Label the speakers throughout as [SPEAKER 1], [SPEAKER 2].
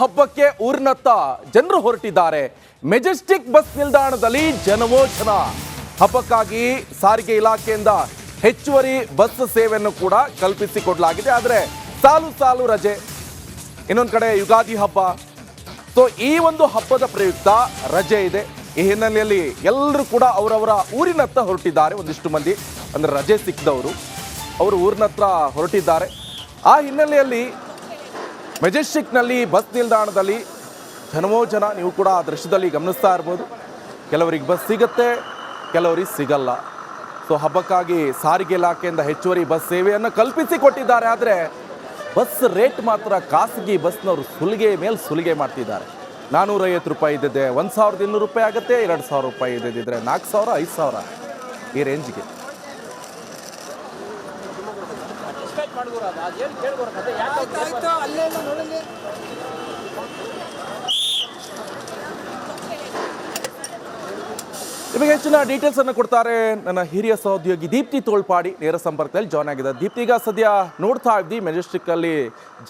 [SPEAKER 1] ಹಬ್ಬಕ್ಕೆ ಊರಿನತ್ತ ಜನರು ಹೊರಟಿದ್ದಾರೆ. ಮೆಜೆಸ್ಟಿಕ್ ಬಸ್ ನಿಲ್ದಾಣದಲ್ಲಿ ಜನವೋ ಜನ ಹಬ್ಬಕ್ಕಾಗಿ ಸಾರಿಗೆ ಇಲಾಖೆಯಿಂದ ಹೆಚ್ಚುವರಿ ಬಸ್ ಸೇವೆಯನ್ನು ಕೂಡ ಕಲ್ಪಿಸಿಕೊಡಲಾಗಿದೆ. ಆದರೆ ಸಾಲು ಸಾಲು ರಜೆ. ಇನ್ನೊಂದು ಕಡೆ ಯುಗಾದಿ ಹಬ್ಬ. ಸೊ ಈ ಒಂದು ಹಬ್ಬದ ಪ್ರಯುಕ್ತ ರಜೆ ಇದೆ. ಈ ಹಿನ್ನೆಲೆಯಲ್ಲಿ ಎಲ್ಲರೂ ಕೂಡ ಅವರವರ ಊರಿನತ್ತ ಹೊರಟಿದ್ದಾರೆ. ಒಂದಿಷ್ಟು ಮಂದಿ, ಅಂದರೆ ರಜೆ ಸಿಕ್ಕಿದವರು ಅವರು ಊರಿನತ್ರ ಹೊರಟಿದ್ದಾರೆ. ಆ ಹಿನ್ನೆಲೆಯಲ್ಲಿ ಮೆಜೆಸ್ಟಿಕ್ನಲ್ಲಿ ಬಸ್ ನಿಲ್ದಾಣದಲ್ಲಿ ಜನವೋ ಜನ, ನೀವು ಕೂಡ ಆ ದೃಶ್ಯದಲ್ಲಿ ಗಮನಿಸ್ತಾ ಇರ್ಬೋದು. ಕೆಲವರಿಗೆ ಬಸ್ ಸಿಗುತ್ತೆ, ಕೆಲವರಿಗೆ ಸಿಗಲ್ಲ. ಸೊ ಹಬ್ಬಕ್ಕಾಗಿ ಸಾರಿಗೆ ಇಲಾಖೆಯಿಂದ ಹೆಚ್ಚುವರಿ ಬಸ್ ಸೇವೆಯನ್ನು ಕಲ್ಪಿಸಿ ಕೊಟ್ಟಿದ್ದಾರೆ ಆದರೆ ಬಸ್ ರೇಟ್ ಮಾತ್ರ ಖಾಸಗಿ ಬಸ್ನವರು ಸುಲಿಗೆ ಮೇಲೆ ಸುಲಿಗೆ ಮಾಡ್ತಿದ್ದಾರೆ. ನಾನ್ನೂರೈವತ್ತು ರೂಪಾಯಿ ಇದ್ದಿದ್ದೆ, ಒಂದು ಸಾವಿರದ ಇನ್ನೂರು ರೂಪಾಯಿ ಆಗುತ್ತೆ, ಎರಡು ಸಾವಿರ ರೂಪಾಯಿ ಇದ್ದಿದ್ದರೆ ನಾಲ್ಕು ಸಾವಿರ, ಐದು ಸಾವಿರ ಈ ರೇಂಜ್ಗೆ
[SPEAKER 2] ಆಯ್ತು ಅಲ್ಲೇ ಇಲ್ಲ ನೋಡಲ್ಲಿ
[SPEAKER 1] ನಿಮಗೆ ಹೆಚ್ಚಿನ ಡೀಟೇಲ್ಸ್ ಅನ್ನು ಕೊಡ್ತಾರೆ ನನ್ನ ಹಿರಿಯ ಸಹೋದ್ಯೋಗಿ ದೀಪ್ತಿ ತೋಳ್ಪಾಡಿ. ನೇರ ಸಂಪರ್ಕದಲ್ಲಿ ಜಾಯ್ನ್ ಆಗಿದೆ ದೀಪ್ತಿ. ಈಗ ಸದ್ಯ ನೋಡ್ತಾ ಇದ್ವಿ ಮೆಜೆಸ್ಟಿಕ್ ಅಲ್ಲಿ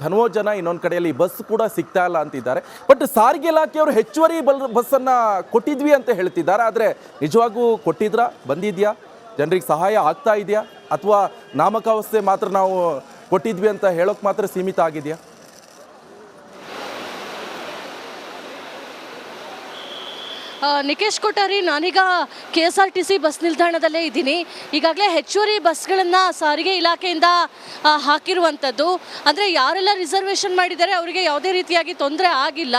[SPEAKER 1] ಜನವೋ ಜನ ಇನ್ನೊಂದು ಕಡೆಯಲ್ಲಿ ಬಸ್ ಕೂಡ ಸಿಗ್ತಾ ಇಲ್ಲ ಅಂತಿದ್ದಾರೆ. ಬಟ್ ಸಾರಿಗೆ ಇಲಾಖೆಯವರು ಹೆಚ್ಚುವರಿ ಬಲ್ ಬಸ್ಸನ್ನು ಕೊಟ್ಟಿದ್ವಿ ಅಂತ ಹೇಳ್ತಿದ್ದಾರೆ. ಆದರೆ ನಿಜವಾಗೂ ಕೊಟ್ಟಿದ್ರಾ? ಬಂದಿದ್ಯಾ? ಜನರಿಗೆ ಸಹಾಯ ಆಗ್ತಾ ಇದೆಯಾ? ಅಥವಾ ನಾಮಕಾವಸ್ಥೆ ಮಾತ್ರ ನಾವು ಕೊಟ್ಟಿದ್ವಿ ಅಂತ ಹೇಳೋಕೆ ಮಾತ್ರ ಸೀಮಿತ ಆಗಿದೆಯಾ?
[SPEAKER 3] ನಿಕೇಶ್ ಕೊಟ್ಟಾರಿ ನಾನೀಗ K S R T C bus ನಿಲ್ದಾಣದಲ್ಲೇ ಇದ್ದೀನಿ. ಈಗಾಗಲೇ ಹೆಚ್ಚುವರಿ ಬಸ್ಗಳನ್ನು ಸಾರಿಗೆ ಇಲಾಖೆಯಿಂದ ಹಾಕಿರುವಂಥದ್ದು. ಅಂದರೆ ಯಾರೆಲ್ಲ ರಿಸರ್ವೇಷನ್ ಮಾಡಿದ್ದಾರೆ ಅವರಿಗೆ ಯಾವುದೇ ರೀತಿಯಾಗಿ ತೊಂದರೆ ಆಗಿಲ್ಲ.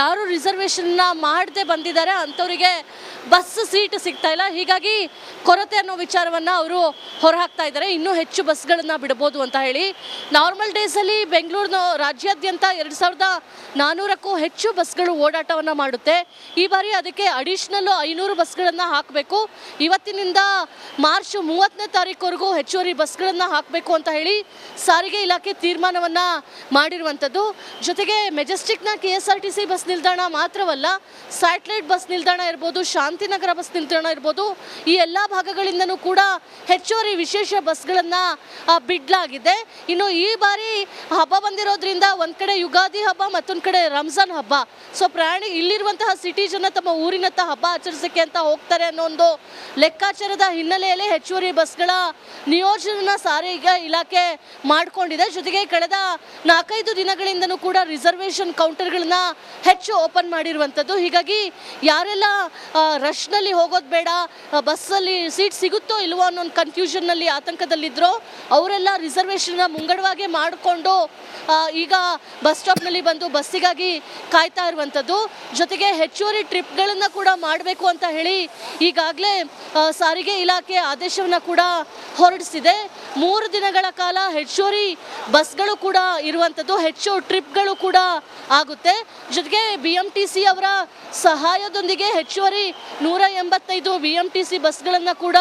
[SPEAKER 3] ಯಾರು ರಿಸರ್ವೇಷನ್ನ ಮಾಡದೆ ಬಂದಿದ್ದಾರೆ ಅಂಥವರಿಗೆ ಬಸ್ ಸೀಟ್ ಸಿಗ್ತಾ ಇಲ್ಲ. ಹೀಗಾಗಿ ಕೊರತೆ ಅನ್ನೋ ವಿಚಾರವನ್ನು ಅವರು ಹೊರಹಾಕ್ತಾ ಇದ್ದಾರೆ. ಇನ್ನೂ ಹೆಚ್ಚು ಬಸ್ಗಳನ್ನು ಬಿಡ್ಬೋದು ಅಂತ ಹೇಳಿ. ನಾರ್ಮಲ್ ಡೇಸಲ್ಲಿ ಬೆಂಗಳೂರಿನ ರಾಜ್ಯಾದ್ಯಂತ ಎರಡು ಸಾವಿರದ ನಾನ್ನೂರಕ್ಕೂ ಹೆಚ್ಚು ಬಸ್ಗಳು ಓಡಾಟವನ್ನು ಮಾಡುತ್ತೆ. ಈ ಬಾರಿ ಅದಕ್ಕೆ ಅಡಿಷ್ನಲ್ಲು ಐನೂರು ಬಸ್ಗಳನ್ನು ಹಾಕಬೇಕು. ಇವತ್ತಿನಿಂದ ಮಾರ್ಚ್ ಮೂವತ್ತನೇ ತಾರೀಕುವರೆಗೂ ಹೆಚ್ಚುವರಿ ಬಸ್ಗಳನ್ನು ಹಾಕಬೇಕು ಅಂತ ಹೇಳಿ ಸಾರಿಗೆ ಇಲಾಖೆ ತೀರ್ಮಾನವನ್ನು ಮಾಡಿರುವಂಥದ್ದು. ಜೊತೆಗೆ ಮೆಜೆಸ್ಟಿಕ್ನ K S R T C bus ನಿಲ್ದಾಣ ಮಾತ್ರವಲ್ಲ ಸ್ಯಾಟಲೈಟ್ ಬಸ್ ನಿಲ್ದಾಣ ಇರ್ಬೋದು ಶಾಂತಿನಗರ ಬಸ್ ನಿಲ್ದಾಣ ಇರ್ಬೋದು, ಈ ಎಲ್ಲ ಭಾಗಗಳಿಂದನೂ ಕೂಡ ಹೆಚ್ಚುವರಿ ವಿಶೇಷ ಬಸ್ಗಳನ್ನು ಬಿಡಲಾಗಿದೆ. ಇನ್ನು ಈ ಬಾರಿ ಹಬ್ಬ ಬಂದಿರೋದ್ರಿಂದ ಒಂದು ಕಡೆ ಯುಗಾದಿ ಹಬ್ಬ ಮತ್ತೊಂದು ಕಡೆ ರಂಜಾನ್ ಹಬ್ಬ. ಸೊ ಪ್ರಯಾಣಿ ಇಲ್ಲಿರುವಂತಹ ಸಿಟಿ ಜನ ತಮ್ಮ ಊರಿನತ್ತ ಹಬ್ಬ ಆಚರಿಸಕ್ಕೆ ಅಂತ ಹೋಗ್ತಾರೆ ಅನ್ನೋ ಒಂದು ಲೆಕ್ಕಾಚಾರದ ಹಿನ್ನೆಲೆಯಲ್ಲಿ ಹೆಚ್ಚುವರಿ ಬಸ್ಗಳ ನಿಯೋಜನೆನ ಸಾರಿಗೆ ಇಲಾಖೆ ಮಾಡಿಕೊಂಡಿದೆ. ಜೊತೆಗೆ ಕಳೆದ ನಾಲ್ಕೈದು ದಿನಗಳಿಂದನೂ ಕೂಡ ರಿಸರ್ವೇಷನ್ ಕೌಂಟರ್ಗಳನ್ನ ಹೆಚ್ಚು ಓಪನ್ ಮಾಡಿರುವಂಥದ್ದು. ಹೀಗಾಗಿ ಯಾರೆಲ್ಲ ರಶ್ನಲ್ಲಿ ಹೋಗೋದು ಬೇಡ ಬಸ್ಸಲ್ಲಿ ಸೀಟ್ ಸಿಗುತ್ತೋ ಇಲ್ವೋ ಅನ್ನೋ ಒಂದು ಕನ್ಫ್ಯೂಷನ್ನಲ್ಲಿ ಆತಂಕದಲ್ಲಿದ್ದರೋ ಅವರೆಲ್ಲ ರಿಸರ್ವೇಷನ್ನ ಮುಂಗಡವಾಗಿ ಮಾಡಿಕೊಂಡು ಈಗ ಬಸ್ ಸ್ಟಾಪ್ನಲ್ಲಿ ಬಂದು ಬಸ್ಸಿಗಾಗಿ ಕಾಯ್ತಾ ಇರುವಂಥದ್ದು. ಜೊತೆಗೆ ಹೆಚ್ಚುವರಿ ಟ್ರಿಪ್ಗಳನ್ನು ಕೂಡ ಮಾಡಬೇಕು ಅಂತ ಹೇಳಿ ಈಗಾಗಲೇ ಸಾರಿಗೆ ಇಲಾಖೆ ಆದೇಶವನ್ನು ಕೂಡ ಹೊರಡಿಸಿದೆ. ಮೂರು ದಿನಗಳ ಕಾಲ ಹೆಚ್ಚುವರಿ ಬಸ್ಗಳು ಕೂಡ ಇರುವಂಥದ್ದು ಹೆಚ್ಚು ಟ್ರಿಪ್ಗಳು ಕೂಡ ಆಗುತ್ತೆ. ಜೊತೆಗೆ ಬಿ ಎಂ ಟಿ ಸಿ ಅವರ ಸಹಾಯದೊಂದಿಗೆ ಹೆಚ್ಚುವರಿ ನೂರ ಎಂಬತ್ತೈದು ಬಿ ಎಂ ಟಿ ಸಿ ಬಸ್ಗಳನ್ನು ಕೂಡ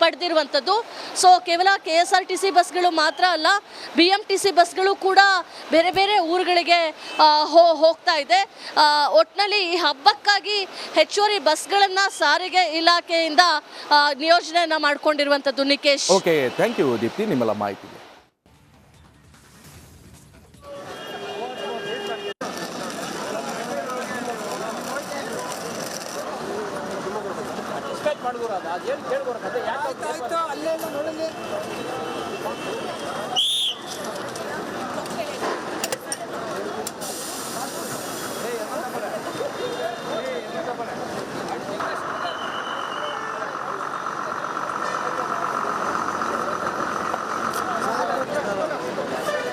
[SPEAKER 3] ಪಡೆದಿರುವಂಥದ್ದು. ಸೊ ಕೇವಲ K S R T C ಬಸ್ಗಳು ಮಾತ್ರ ಅಲ್ಲ ಬಿ ಎಂ ಟಿ ಸಿ ಬಸ್ಗಳು ಕೂಡ ಬೇರೆ ಬೇರೆ ಊರುಗಳಿಗೆ ಹೋ, ಹೋಗ್ತಾ ಇದೆ. ಒಟ್ಟಿನಲ್ಲಿ ಈ ಹಬ್ಬಕ್ಕಾಗಿ ಹೆಚ್ಚುವರಿ ಬಸ್ಗಳನ್ನು ಸಾರಿಗೆ ಇಲಾಖೆಯಿಂದ ನಿಯೋಜನೆಯನ್ನು ಮಾಡಿಕೊಂಡಿರುವಂಥದ್ದು Nikesh.
[SPEAKER 1] Okay thank you Deepti ನಿಮ್ಮೆಲ್ಲ
[SPEAKER 2] ಆಯ್ತು ಅಲ್ಲೇ ಇಲ್ಲ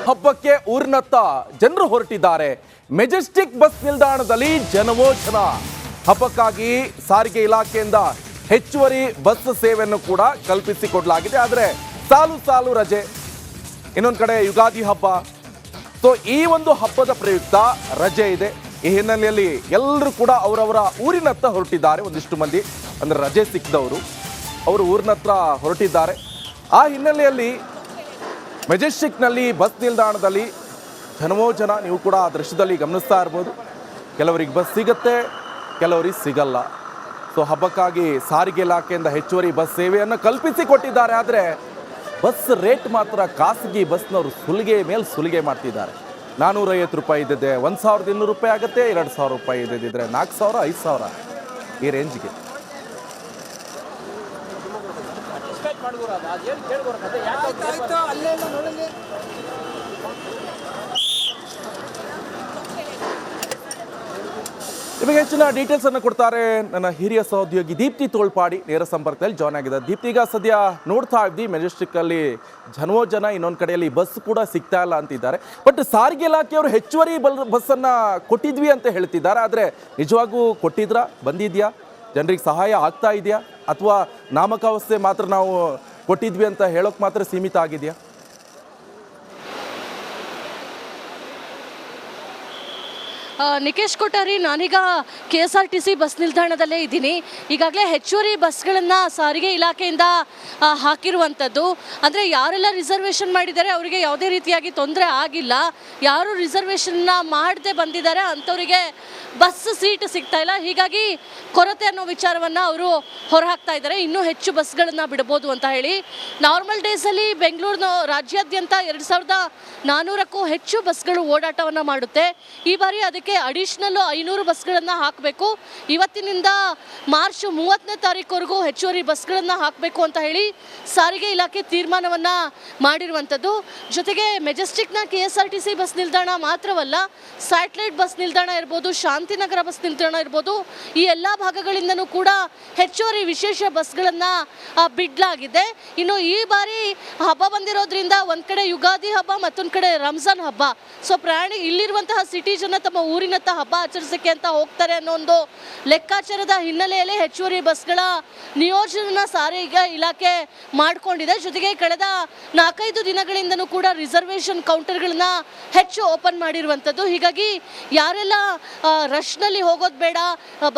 [SPEAKER 1] ಹಬ್ಬಕ್ಕೆ ಊರ್ನತ್ತ ಜನರು ಹೊರಟಿದ್ದಾರೆ. ಮೆಜೆಸ್ಟಿಕ್ ಬಸ್ ನಿಲ್ದಾಣದಲ್ಲಿ ಜನವೋ ಜನ ಹಬ್ಬಕ್ಕಾಗಿ ಸಾರಿಗೆ ಇಲಾಖೆಯಿಂದ ಹೆಚ್ಚುವರಿ ಬಸ್ ಸೇವೆಯನ್ನು ಕೂಡ ಕಲ್ಪಿಸಿಕೊಡಲಾಗಿದೆ. ಆದರೆ ಸಾಲು ಸಾಲು ರಜೆ, ಇನ್ನೊಂದು ಕಡೆ ಯುಗಾದಿ ಹಬ್ಬ. ಸೊ ಈ ಒಂದು ಹಬ್ಬದ ಪ್ರಯುಕ್ತ ರಜೆ ಇದೆ. ಈ ಹಿನ್ನೆಲೆಯಲ್ಲಿ ಎಲ್ಲರೂ ಕೂಡ ಅವರವರ ಊರಿನತ್ತ ಹೊರಟಿದ್ದಾರೆ. ಒಂದಿಷ್ಟು ಮಂದಿ, ಅಂದರೆ ರಜೆ ಸಿಕ್ಕಿದವರು ಅವರು ಊರಿನತ್ರ ಹೊರಟಿದ್ದಾರೆ. ಆ ಹಿನ್ನೆಲೆಯಲ್ಲಿ ಮೆಜೆಸ್ಟಿಕ್ನಲ್ಲಿ ಬಸ್ ನಿಲ್ದಾಣದಲ್ಲಿ ಜನವೋ ಜನ ನೀವು ಕೂಡ ಆ ದೃಶ್ಯದಲ್ಲಿ ಗಮನಿಸ್ತಾ ಇರ್ಬೋದು. ಕೆಲವರಿಗೆ ಬಸ್ ಸಿಗುತ್ತೆ, ಕೆಲವರಿಗೆ ಸಿಗಲ್ಲ. ಸೊ ಹಬ್ಬಕ್ಕಾಗಿ ಸಾರಿಗೆ ಇಲಾಖೆಯಿಂದ ಹೆಚ್ಚುವರಿ ಬಸ್ ಸೇವೆಯನ್ನು ಕಲ್ಪಿಸಿ ಕೊಟ್ಟಿದ್ದಾರೆ ಆದರೆ ಬಸ್ ರೇಟ್ ಮಾತ್ರ ಖಾಸಗಿ ಬಸ್ನವರು ಸುಲಿಗೆ ಮೇಲೆ ಸುಲಿಗೆ ಮಾಡ್ತಿದ್ದಾರೆ. ನಾನ್ನೂರೈವತ್ತು ರೂಪಾಯಿ ಇದ್ದಿದ್ದೆ ಒಂದು ಸಾವಿರದ ಇನ್ನೂರು ರೂಪಾಯಿ ಆಗುತ್ತೆ ಎರಡು ಸಾವಿರ ರೂಪಾಯಿ ಇದ್ದಿದ್ದರೆ ನಾಲ್ಕು ಸಾವಿರ ಐದು ಸಾವಿರ ಈ ರೇಂಜ್ಗೆ
[SPEAKER 2] ಆಯ್ತು ಆಯ್ತು ಅಲ್ಲೇ ಇಲ್ಲ ನೋಡಲಿ
[SPEAKER 1] ನಿಮಗೆ ಹೆಚ್ಚಿನ ಡೀಟೇಲ್ಸ್ ಅನ್ನು ಕೊಡ್ತಾರೆ ನನ್ನ ಹಿರಿಯ ಸಹೋದ್ಯೋಗಿ ದೀಪ್ತಿ ತೋಳ್ಪಾಡಿ. ನೇರ ಸಂಪರ್ಕದಲ್ಲಿ ಜಾಯ್ನ್ ಆಗಿದೆ ದೀಪ್ತಿ, ಈಗ ಸದ್ಯ ನೋಡ್ತಾ ಇದ್ವಿ ಮೆಜೆಸ್ಟಿಕ್ ಜನವೋ ಜನ ಇನ್ನೊಂದು ಕಡೆಯಲ್ಲಿ ಬಸ್ ಕೂಡ ಸಿಗ್ತಾ ಇಲ್ಲ ಅಂತಿದ್ದಾರೆ. ಬಟ್ ಸಾರಿಗೆ ಇಲಾಖೆಯವರು ಹೆಚ್ಚುವರಿ ಬಲ್ ಬಸ್ಸನ್ನು ಕೊಟ್ಟಿದ್ವಿ ಅಂತ ಹೇಳ್ತಿದ್ದಾರೆ. ಆದರೆ ನಿಜವಾಗೂ ಕೊಟ್ಟಿದ್ರಾ? ಬಂದಿದ್ಯಾ? ಜನರಿಗೆ ಸಹಾಯ ಆಗ್ತಾ ಇದೆಯಾ? ಅಥವಾ ನಾಮಕಾವಸ್ಥೆ ಮಾತ್ರ ನಾವು ಕೊಟ್ಟಿದ್ವಿ ಅಂತ ಹೇಳೋಕೆ ಮಾತ್ರ ಸೀಮಿತ ಆಗಿದೆಯಾ?
[SPEAKER 3] ನಿಕೇಶ್ ಕೊಟ್ಟಾರಿ ನಾನೀಗ K S R T C bus ನಿಲ್ದಾಣದಲ್ಲೇ ಇದ್ದೀನಿ. ಈಗಾಗಲೇ ಹೆಚ್ಚುವರಿ ಬಸ್ಗಳನ್ನು ಸಾರಿಗೆ ಇಲಾಖೆಯಿಂದ ಹಾಕಿರುವಂಥದ್ದು. ಅಂದರೆ ಯಾರೆಲ್ಲ ರಿಸರ್ವೇಷನ್ ಮಾಡಿದ್ದಾರೆ ಅವರಿಗೆ ಯಾವುದೇ ರೀತಿಯಾಗಿ ತೊಂದರೆ ಆಗಿಲ್ಲ. ಯಾರು ರಿಸರ್ವೇಷನ್ನ ಮಾಡದೆ ಬಂದಿದ್ದಾರೆ ಅಂಥವರಿಗೆ ಬಸ್ ಸೀಟ್ ಸಿಗ್ತಾ ಇಲ್ಲ. ಹೀಗಾಗಿ ಕೊರತೆ ಅನ್ನೋ ವಿಚಾರವನ್ನು ಅವರು ಹೊರಹಾಕ್ತಾ ಇದ್ದಾರೆ. ಇನ್ನೂ ಹೆಚ್ಚು ಬಸ್ಗಳನ್ನು ಬಿಡ್ಬೋದು ಅಂತ ಹೇಳಿ. ನಾರ್ಮಲ್ ಡೇಸಲ್ಲಿ ಬೆಂಗಳೂರಿನ ರಾಜ್ಯಾದ್ಯಂತ ಎರಡು ಸಾವಿರದ ನಾನ್ನೂರಕ್ಕೂ ಹೆಚ್ಚು ಬಸ್ಗಳು ಓಡಾಟವನ್ನು ಮಾಡುತ್ತೆ. ಈ ಬಾರಿ ಅದಕ್ಕೆ ಅಡಿಷ್ನಲ್ಲು ಐನೂರು ಬಸ್ಗಳನ್ನು ಹಾಕಬೇಕು. ಇವತ್ತಿನಿಂದ ಮಾರ್ಚ್ ಮೂವತ್ತನೇ ತಾರೀಕುವರೆಗೂ ಹೆಚ್ಚುವರಿ ಬಸ್ಗಳನ್ನು ಹಾಕಬೇಕು ಅಂತ ಹೇಳಿ ಸಾರಿಗೆ ಇಲಾಖೆ ತೀರ್ಮಾನವನ್ನು ಮಾಡಿರುವಂಥದ್ದು. ಜೊತೆಗೆ ಮೆಜೆಸ್ಟಿಕ್ನ K S R T C bus ನಿಲ್ದಾಣ ಮಾತ್ರವಲ್ಲ ಸ್ಯಾಟಲೈಟ್ ಬಸ್ ನಿಲ್ದಾಣ ಇರ್ಬೋದು, ಶಾಂತಿನಗರ ಬಸ್ ನಿಲ್ದಾಣ ಇರ್ಬೋದು, ಈ ಎಲ್ಲ ಭಾಗಗಳಿಂದನೂ ಕೂಡ ಹೆಚ್ಚುವರಿ ವಿಶೇಷ ಬಸ್ಗಳನ್ನು ಬಿಡಲಾಗಿದೆ. ಇನ್ನು ಈ ಬಾರಿ ಹಬ್ಬ ಬಂದಿರೋದ್ರಿಂದ ಒಂದು ಕಡೆ ಯುಗಾದಿ ಹಬ್ಬ ಮತ್ತೊಂದು ಕಡೆ ರಂಜಾನ್ ಹಬ್ಬ. ಸೊ ಪ್ರಯಾಣಿ ಇಲ್ಲಿರುವಂತಹ ಸಿಟಿ ಜನ ತಮ್ಮ ಊರಿನತ್ತ ಹಬ್ಬ ಆಚರಿಸಕ್ಕೆ ಅಂತ ಹೋಗ್ತಾರೆ ಅನ್ನೋ ಒಂದು ಲೆಕ್ಕಾಚಾರದ ಹಿನ್ನೆಲೆಯಲ್ಲಿ ಹೆಚ್ಚುವರಿ ಬಸ್ಗಳ ನಿಯೋಜನೆ ಸಾರಿಗೆ ಇಲಾಖೆ ಮಾಡಿಕೊಂಡಿದೆ. ಜೊತೆಗೆ ಕಳೆದ ನಾಲ್ಕೈದು ದಿನಗಳಿಂದನೂ ಕೂಡ ರಿಸರ್ವೇಷನ್ ಕೌಂಟರ್ಗಳನ್ನ ಹೆಚ್ಚು ಓಪನ್ ಮಾಡಿರುವಂಥದ್ದು. ಹೀಗಾಗಿ ಯಾರೆಲ್ಲ ರಶ್ನಲ್ಲಿ ಹೋಗೋದು ಬೇಡ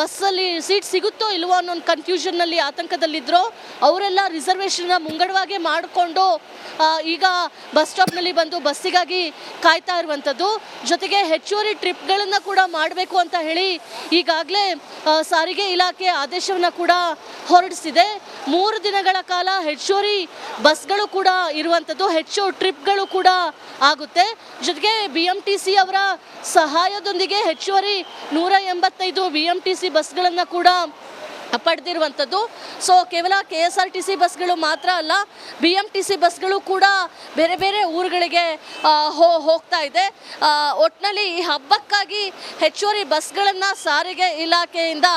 [SPEAKER 3] ಬಸ್ಸಲ್ಲಿ ಸೀಟ್ ಸಿಗುತ್ತೋ ಇಲ್ವೋ ಅನ್ನೋ ಒಂದು ಕನ್ಫ್ಯೂಷನ್ನಲ್ಲಿ ಆತಂಕದಲ್ಲಿದ್ದರೋ ಅವರೆಲ್ಲ ರಿಸರ್ವೇಷನ್ನ ಮುಂಗಡವಾಗಿ ಮಾಡಿಕೊಂಡು ಈಗ ಬಸ್ ಸ್ಟಾಪ್ನಲ್ಲಿ ಬಂದು ಬಸ್ಸಿಗಾಗಿ ಕಾಯ್ತಾ ಇರುವಂಥದ್ದು. ಜೊತೆಗೆ ಹೆಚ್ಚುವರಿ ಟ್ರಿಪ್ಗಳನ್ನು ಕೂಡ ಮಾಡಬೇಕು ಅಂತ ಹೇಳಿ ಈಗಾಗಲೇ ಸಾರಿಗೆ ಇಲಾಖೆ ಆದೇಶವನ್ನು ಕೂಡ ಹೊರಡಿಸಿದೆ. ಮೂರು ದಿನಗಳ ಕಾಲ ಹೆಚ್ಚುವರಿ ಬಸ್ಗಳು ಕೂಡ ಇರುವಂಥದ್ದು ಹೆಚ್ಚು ಟ್ರಿಪ್ಗಳು ಕೂಡ ಆಗುತ್ತೆ. ಜೊತೆಗೆ ಬಿ ಎಂ ಟಿ ಸಿ ಅವರ ಸಹಾಯದೊಂದಿಗೆ ಹೆಚ್ಚುವರಿ ನೂರ ಎಂಬತ್ತೈದು ಬಿ ಎಂ ಟಿ ಸಿ ಬಸ್ಗಳನ್ನು ಕೂಡ ಪಡೆದಿರುವಂಥದ್ದು. ಸೊ ಕೇವಲ K S R T C ಬಸ್ಗಳು ಮಾತ್ರ ಅಲ್ಲ ಬಿ ಎಂ ಟಿ ಸಿ ಬಸ್ಗಳು ಕೂಡ ಬೇರೆ ಬೇರೆ ಊರುಗಳಿಗೆ ಹೋಗ್ತಾ ಇದೆ. ಒಟ್ಟಿನಲ್ಲಿ ಈ ಹಬ್ಬಕ್ಕಾಗಿ ಹೆಚ್ಚುವರಿ ಬಸ್ಗಳನ್ನು ಸಾರಿಗೆ ಇಲಾಖೆಯಿಂದ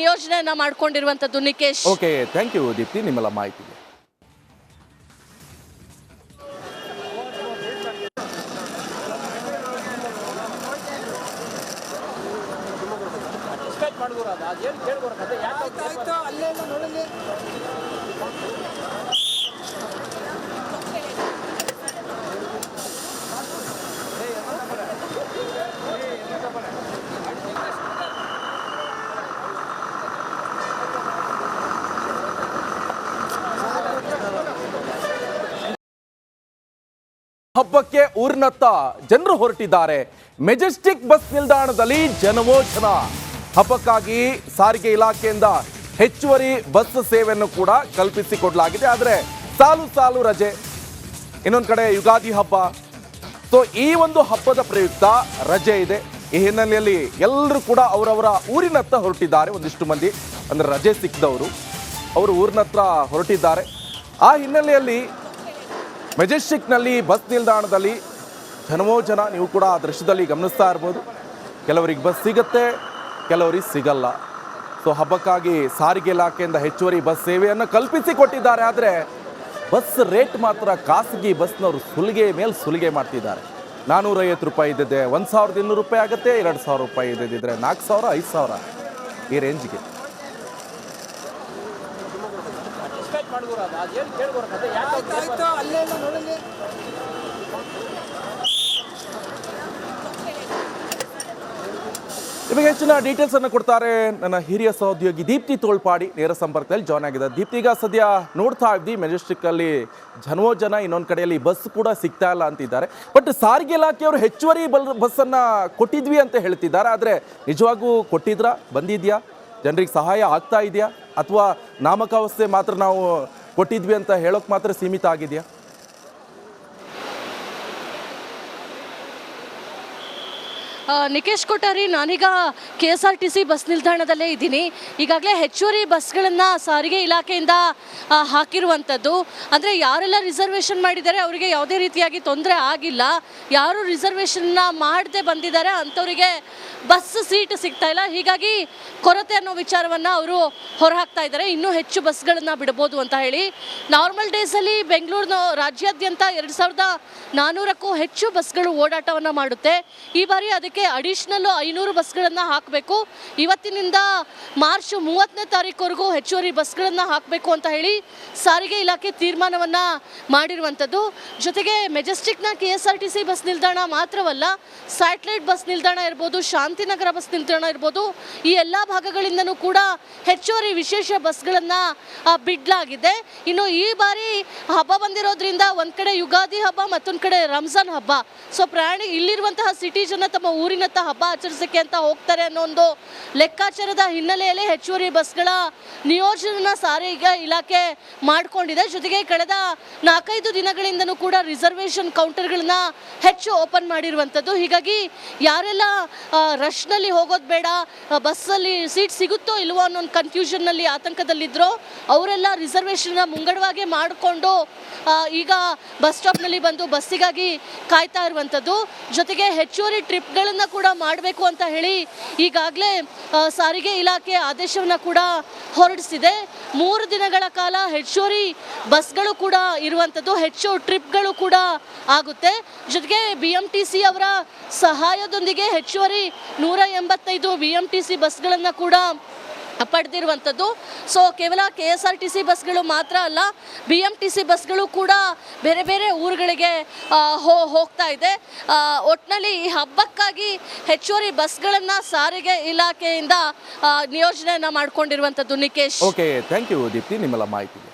[SPEAKER 3] ನಿಯೋಜನೆಯನ್ನು ಮಾಡಿಕೊಂಡಿರುವಂಥದ್ದು Nikesh.
[SPEAKER 1] Okay thank you Deepti ನಿಮ್ಮೆಲ್ಲ ಮಾಹಿತಿಗೆ.
[SPEAKER 2] ಆಯ್ತು ಅಲ್ಲೇ ನೋಡಲಿ
[SPEAKER 1] ಹಬ್ಬಕ್ಕೆ ಊರಿನತ್ತ ಜನರು ಹೊರಟಿದ್ದಾರೆ. ಮೆಜೆಸ್ಟಿಕ್ ಬಸ್ ನಿಲ್ದಾಣದಲ್ಲಿ ಜನವೋ ಜನ ಹಬ್ಬಕ್ಕಾಗಿ ಸಾರಿಗೆ ಇಲಾಖೆಯಿಂದ ಹೆಚ್ಚುವರಿ ಬಸ್ ಸೇವೆಯನ್ನು ಕೂಡ ಕಲ್ಪಿಸಿಕೊಡಲಾಗಿದೆ. ಆದರೆ ಸಾಲು ಸಾಲು ರಜೆ, ಇನ್ನೊಂದು ಕಡೆ ಯುಗಾದಿ ಹಬ್ಬ. ಸೊ ಈ ಒಂದು ಹಬ್ಬದ ಪ್ರಯುಕ್ತ ರಜೆ ಇದೆ. ಈ ಹಿನ್ನೆಲೆಯಲ್ಲಿ ಎಲ್ಲರೂ ಕೂಡ ಅವರವರ ಊರಿನತ್ತ ಹೊರಟಿದ್ದಾರೆ. ಒಂದಿಷ್ಟು ಮಂದಿ, ಅಂದರೆ ರಜೆ ಸಿಕ್ಕಿದವರು ಅವರು ಊರಿನತ್ರ ಹೊರಟಿದ್ದಾರೆ. ಆ ಹಿನ್ನೆಲೆಯಲ್ಲಿ ಮೆಜೆಸ್ಟಿಕ್ನಲ್ಲಿ ಬಸ್ ನಿಲ್ದಾಣದಲ್ಲಿ ಜನವೋ ಜನ ನೀವು ಕೂಡ ಆ ದೃಶ್ಯದಲ್ಲಿ ಗಮನಿಸ್ತಾ ಇರ್ಬೋದು. ಕೆಲವರಿಗೆ ಬಸ್ ಸಿಗುತ್ತೆ ಕೆಲವರಿಗೆ ಸಿಗಲ್ಲ. ಸೊ ಹಬ್ಬಕ್ಕಾಗಿ ಸಾರಿಗೆ ಇಲಾಖೆಯಿಂದ ಹೆಚ್ಚುವರಿ ಬಸ್ ಸೇವೆಯನ್ನು ಕಲ್ಪಿಸಿ ಕೊಟ್ಟಿದ್ದಾರೆ. ಆದರೆ ಬಸ್ ರೇಟ್ ಮಾತ್ರ ಖಾಸಗಿ ಬಸ್ನವರು ಸುಲಿಗೆ ಮೇಲೆ ಸುಲಿಗೆ ಮಾಡ್ತಿದ್ದಾರೆ. ನಾನ್ನೂರೈವತ್ತು ರೂಪಾಯಿ ಇದ್ದಿದ್ದೆ ಒಂದು ಸಾವಿರದ ಇನ್ನೂರು ರೂಪಾಯಿ ಆಗುತ್ತೆ ಎರಡು ಸಾವಿರ ರೂಪಾಯಿ ಇದ್ದಿದ್ದರೆ ನಾಲ್ಕು ಸಾವಿರ ಐದು ಸಾವಿರ ಈ ರೇಂಜ್ಗೆ
[SPEAKER 2] ಆಯ್ತು ಆಯ್ತು ಅಲ್ಲೇ ಇಲ್ಲ ನೋಡಲಿ
[SPEAKER 1] ನಿಮಗೆ ಹೆಚ್ಚಿನ ಡೀಟೇಲ್ಸ್ ಅನ್ನು ಕೊಡ್ತಾರೆ ನನ್ನ ಹಿರಿಯ ಸಹೋದ್ಯೋಗಿ ದೀಪ್ತಿ ತೋಳ್ಪಾಡಿ. ನೇರ ಸಂಪರ್ಕದಲ್ಲಿ ಜಾಯ್ನ್ ಆಗಿದೆ ದೀಪ್ತಿ. ಈಗ ಸದ್ಯ ನೋಡ್ತಾ ಇದ್ವಿ ಮೆಜೆಸ್ಟಿಕ್ ಅಲ್ಲಿ ಜನವೋ ಜನ ಇನ್ನೊಂದು ಕಡೆಯಲ್ಲಿ ಬಸ್ ಕೂಡ ಸಿಗ್ತಾ ಇಲ್ಲ ಅಂತಿದ್ದಾರೆ. ಬಟ್ ಸಾರಿಗೆ ಇಲಾಖೆಯವರು ಹೆಚ್ಚುವರಿ ಬಲ್ ಬಸ್ಸನ್ನು ಕೊಟ್ಟಿದ್ವಿ ಅಂತ ಹೇಳ್ತಿದ್ದಾರೆ. ಆದರೆ ನಿಜವಾಗೂ ಕೊಟ್ಟಿದ್ರಾ? ಬಂದಿದ್ಯಾ? ಜನರಿಗೆ ಸಹಾಯ ಆಗ್ತಾ ಇದೆಯಾ? ಅಥವಾ ನಾಮಕಾವಸ್ಥೆ ಮಾತ್ರ ನಾವು ಕೊಟ್ಟಿದ್ವಿ ಅಂತ ಹೇಳೋಕೆ ಮಾತ್ರ ಸೀಮಿತ ಆಗಿದೆಯಾ?
[SPEAKER 3] ನಿಕೇಶ್ ಕೊಟ್ಟಾರಿ ನಾನೀಗ K S R T C bus ನಿಲ್ದಾಣದಲ್ಲೇ ಇದ್ದೀನಿ. ಈಗಾಗಲೇ ಹೆಚ್ಚುವರಿ ಬಸ್ಗಳನ್ನು ಸಾರಿಗೆ ಇಲಾಖೆಯಿಂದ ಹಾಕಿರುವಂಥದ್ದು. ಅಂದರೆ ಯಾರೆಲ್ಲ ರಿಸರ್ವೇಷನ್ ಮಾಡಿದ್ದಾರೆ, ಅವರಿಗೆ ಯಾವುದೇ ರೀತಿಯಾಗಿ ತೊಂದರೆ ಆಗಿಲ್ಲ. ಯಾರು ರಿಸರ್ವೇಷನ್ನ ಮಾಡದೆ ಬಂದಿದ್ದಾರೆ, ಅಂಥವರಿಗೆ ಬಸ್ ಸೀಟ್ ಸಿಗ್ತಾ ಇಲ್ಲ. ಹೀಗಾಗಿ ಕೊರತೆ ಅನ್ನೋ ವಿಚಾರವನ್ನು ಅವರು ಹೊರಹಾಕ್ತಾ ಇದ್ದಾರೆ. ಇನ್ನೂ ಹೆಚ್ಚು ಬಸ್ಗಳನ್ನು ಬಿಡ್ಬೋದು ಅಂತ ಹೇಳಿ. ನಾರ್ಮಲ್ ಡೇಸಲ್ಲಿ ಬೆಂಗಳೂರಿನ ರಾಜ್ಯಾದ್ಯಂತ ಎರಡು ಸಾವಿರದ ನಾನ್ನೂರಕ್ಕೂ ಹೆಚ್ಚು ಬಸ್ಗಳು ಓಡಾಟವನ್ನು ಮಾಡುತ್ತೆ. ಈ ಬಾರಿ ಅದಕ್ಕೆ ಅಡಿಷ್ನಲ್ಲು ಐನೂರು ಬಸ್ಗಳನ್ನು ಹಾಕಬೇಕು. ಇವತ್ತಿನಿಂದ ಮಾರ್ಚ್ ಮೂವತ್ತನೇ ತಾರೀಕುವರೆಗೂ ಹೆಚ್ಚುವರಿ ಬಸ್ಗಳನ್ನು ಹಾಕಬೇಕು ಅಂತ ಹೇಳಿ ಸಾರಿಗೆ ಇಲಾಖೆ ತೀರ್ಮಾನವನ್ನು ಮಾಡಿರುವಂಥದ್ದು. ಜೊತೆಗೆ ಮೆಜೆಸ್ಟಿಕ್ನ K S R T C bus ನಿಲ್ದಾಣ ಮಾತ್ರವಲ್ಲ ಸ್ಯಾಟಲೈಟ್ ಬಸ್ ನಿಲ್ದಾಣ ಇರ್ಬೋದು, ಶಾಂತಿನಗರ ಬಸ್ ನಿಲ್ದಾಣ ಇರ್ಬೋದು, ಈ ಎಲ್ಲ ಭಾಗಗಳಿಂದನೂ ಕೂಡ ಹೆಚ್ಚುವರಿ ವಿಶೇಷ ಬಸ್ಗಳನ್ನು ಬಿಡಲಾಗಿದೆ. ಇನ್ನು ಈ ಬಾರಿ ಹಬ್ಬ ಬಂದಿರೋದ್ರಿಂದ ಒಂದು ಕಡೆ ಯುಗಾದಿ ಹಬ್ಬ ಮತ್ತೊಂದು ಕಡೆ ರಂಜಾನ್ ಹಬ್ಬ. ಸೊ ಪ್ರಯಾಣಿ ಇಲ್ಲಿರುವಂತಹ ಸಿಟಿ ಜನ ತಮ್ಮ ಊರಿನತ್ತ ಹಬ್ಬ ಆಚರಿಸೋಕ್ಕೆ ಅಂತ ಹೋಗ್ತಾರೆ ಅನ್ನೋ ಒಂದು ಲೆಕ್ಕಾಚಾರದ ಹಿನ್ನೆಲೆಯಲ್ಲಿ ಹೆಚ್ಚುವರಿ ಬಸ್ಗಳ ನಿಯೋಜನ ಸಾರಿಗೆ ಇಲಾಖೆ ಮಾಡಿಕೊಂಡಿದೆ. ಜೊತೆಗೆ ಕಳೆದ ನಾಲ್ಕೈದು ದಿನಗಳಿಂದನೂ ಕೂಡ ರಿಸರ್ವೇಷನ್ ಕೌಂಟರ್ಗಳನ್ನ ಹೆಚ್ಚು ಓಪನ್ ಮಾಡಿರುವಂಥದ್ದು. ಹೀಗಾಗಿ ಯಾರೆಲ್ಲ ರಶ್ನಲ್ಲಿ ಹೋಗೋದು ಬೇಡ ಬಸ್ಸಲ್ಲಿ ಸೀಟ್ ಸಿಗುತ್ತೋ ಇಲ್ವೋ ಅನ್ನೋ ಒಂದು ಕನ್ಫ್ಯೂಷನ್ನಲ್ಲಿ ಆತಂಕದಲ್ಲಿದ್ದರೋ ಅವರೆಲ್ಲ ರಿಸರ್ವೇಷನ್ನ ಮುಂಗಡವಾಗಿ ಮಾಡಿಕೊಂಡು ಈಗ ಬಸ್ ಸ್ಟಾಪ್ನಲ್ಲಿ ಬಂದು ಬಸ್ಸಿಗಾಗಿ ಕಾಯ್ತಾ ಇರುವಂಥದ್ದು. ಜೊತೆಗೆ ಹೆಚ್ಚುವರಿ ಟ್ರಿಪ್ಗಳನ್ನು ಕೂಡ ಮಾಡಬೇಕು ಅಂತ ಹೇಳಿ ಈಗಾಗಲೇ ಸಾರಿಗೆ ಇಲಾಖೆ ಆದೇಶವನ್ನು ಕೂಡ ಹೊರಡಿಸಿದೆ. ಮೂರು ದಿನಗಳ ಕಾಲ ಹೆಚ್ಚುವರಿ ಬಸ್ಗಳು ಕೂಡ ಇರುವಂಥದ್ದು ಹೆಚ್ಚು ಟ್ರಿಪ್ಗಳು ಕೂಡ ಆಗುತ್ತೆ. ಜೊತೆಗೆ ಬಿ ಎಂ ಟಿ ಸಿ ಅವರ ಸಹಾಯದೊಂದಿಗೆ ಹೆಚ್ಚುವರಿ ನೂರ ಎಂಬತ್ತೈದು ಬಿ ಎಂ ಟಿ ಸಿ ಬಸ್ಗಳನ್ನು ಕೂಡ ಪಡೆದಿರುವಂಥದ್ದು ಸೊ ಕೇವಲ K S R T C ಬಸ್ಗಳು ಮಾತ್ರ ಅಲ್ಲ ಬಿ ಎಂ ಟಿ ಸಿ ಬಸ್ಗಳು ಕೂಡ ಬೇರೆ ಬೇರೆ ಊರುಗಳಿಗೆ ಹೋಗ್ತಾ ಇದೆ. ಒಟ್ಟಿನಲ್ಲಿ ಈ ಹಬ್ಬಕ್ಕಾಗಿ ಹೆಚ್ಚುವರಿ ಬಸ್ಗಳನ್ನು ಸಾರಿಗೆ ಇಲಾಖೆಯಿಂದ ನಿಯೋಜನೆಯನ್ನು ಮಾಡಿಕೊಂಡಿರುವಂಥದ್ದು Nikesh.
[SPEAKER 1] Okay thank you Deepti ನಿಮ್ಮೆಲ್ಲ ಮಾಹಿತಿಗೆ.